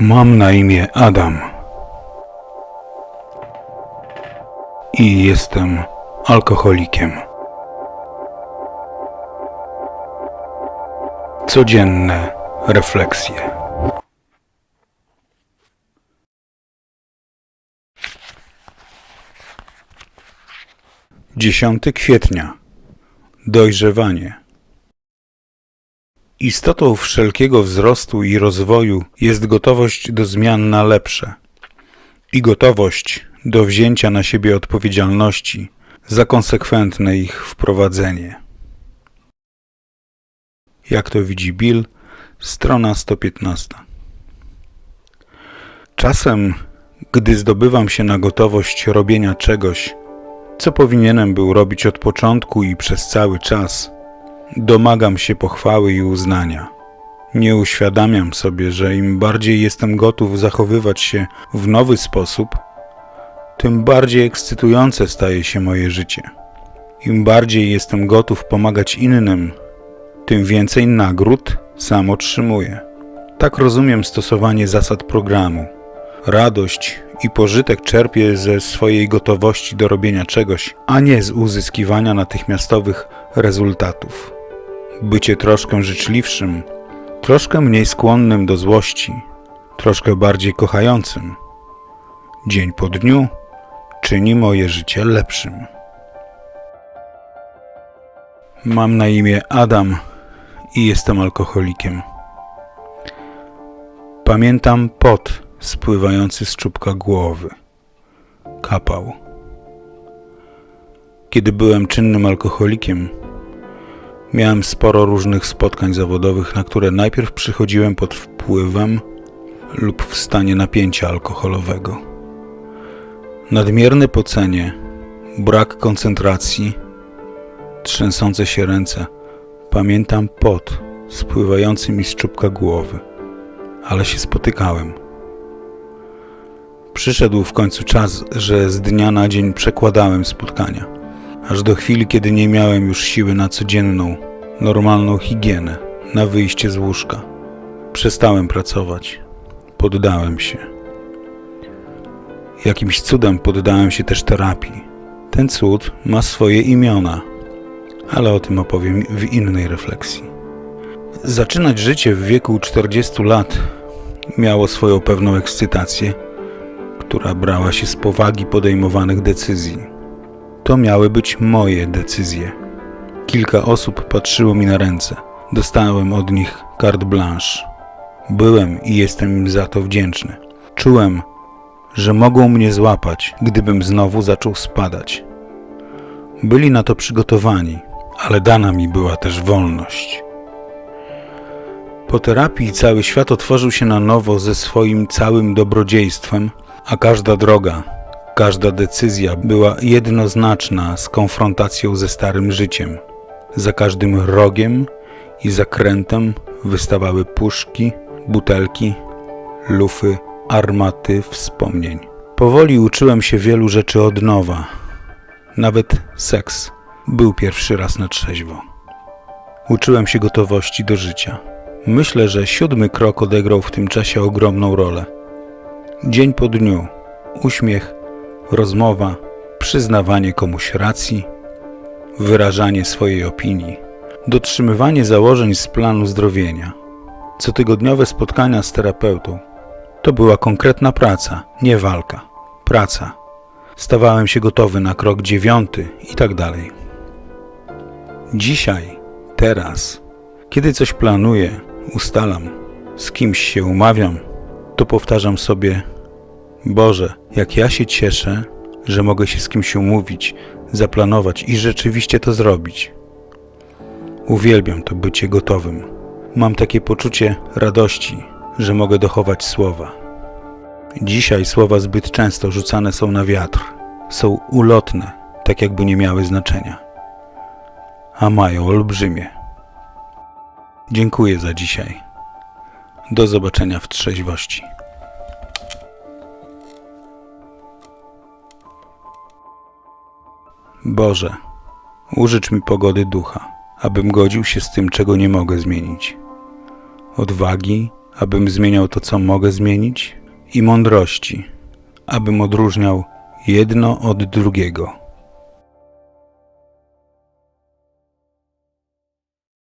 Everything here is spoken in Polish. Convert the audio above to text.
Mam na imię Adam. I jestem alkoholikiem. Codzienne refleksje. Dziesiąty kwietnia. Dojrzewanie. Istotą wszelkiego wzrostu i rozwoju jest gotowość do zmian na lepsze i gotowość do wzięcia na siebie odpowiedzialności za konsekwentne ich wprowadzenie. Jak to widzi Bill, strona 115. Czasem, gdy zdobywam się na gotowość robienia czegoś, co powinienem był robić od początku i przez cały czas, domagam się pochwały i uznania. Nie uświadamiam sobie, że im bardziej jestem gotów zachowywać się w nowy sposób, tym bardziej ekscytujące staje się moje życie. Im bardziej jestem gotów pomagać innym, tym więcej nagród sam otrzymuję. Tak rozumiem stosowanie zasad programu. Radość i pożytek czerpię ze swojej gotowości do robienia czegoś, a nie z uzyskiwania natychmiastowych rezultatów. Bycie troszkę życzliwszym, troszkę mniej skłonnym do złości, troszkę bardziej kochającym, dzień po dniu czyni moje życie lepszym. Mam na imię Adam i jestem alkoholikiem. Pamiętam pot spływający z czubka głowy. Kapał. Kiedy byłem czynnym alkoholikiem, miałem sporo różnych spotkań zawodowych, na które najpierw przychodziłem pod wpływem lub w stanie napięcia alkoholowego. Nadmierne pocenie, brak koncentracji, trzęsące się ręce. Pamiętam pot spływający mi z czubka głowy, ale się spotykałem. Przyszedł w końcu czas, że z dnia na dzień przekładałem spotkania, aż do chwili, kiedy nie miałem już siły na codzienną, normalną higienę, na wyjście z łóżka. Przestałem pracować. Poddałem się. Jakimś cudem poddałem się też terapii. Ten cud ma swoje imiona, ale o tym opowiem w innej refleksji. Zaczynać życie w wieku 40 lat miało swoją pewną ekscytację, która brała się z powagi podejmowanych decyzji. To miały być moje decyzje. Kilka osób patrzyło mi na ręce. Dostałem od nich carte blanche. Byłem i jestem im za to wdzięczny. Czułem, że mogą mnie złapać, gdybym znowu zaczął spadać. Byli na to przygotowani, ale dana mi była też wolność. Po terapii cały świat otworzył się na nowo ze swoim całym dobrodziejstwem, a każda droga, każda decyzja była jednoznaczna z konfrontacją ze starym życiem. Za każdym rogiem i zakrętem wystawały puszki, butelki, lufy, armaty wspomnień. Powoli uczyłem się wielu rzeczy od nowa. Nawet seks był pierwszy raz na trzeźwo. Uczyłem się gotowości do życia. Myślę, że siódmy krok odegrał w tym czasie ogromną rolę. Dzień po dniu, uśmiech, rozmowa, przyznawanie komuś racji, wyrażanie swojej opinii, dotrzymywanie założeń z planu zdrowienia, cotygodniowe spotkania z terapeutą. To była konkretna praca, nie walka. Praca. Stawałem się gotowy na krok dziewiąty i tak dalej. Dzisiaj, teraz, kiedy coś planuję, ustalam, z kimś się umawiam, to powtarzam sobie: Boże, jak ja się cieszę, że mogę się z kimś umówić, zaplanować i rzeczywiście to zrobić. Uwielbiam to bycie gotowym. Mam takie poczucie radości, że mogę dochować słowa. Dzisiaj słowa zbyt często rzucane są na wiatr, są ulotne, tak jakby nie miały znaczenia, a mają olbrzymie. Dziękuję za dzisiaj. Do zobaczenia w trzeźwości. Boże, użycz mi pogody ducha, abym godził się z tym, czego nie mogę zmienić. Odwagi, abym zmieniał to, co mogę zmienić, i mądrości, abym odróżniał jedno od drugiego.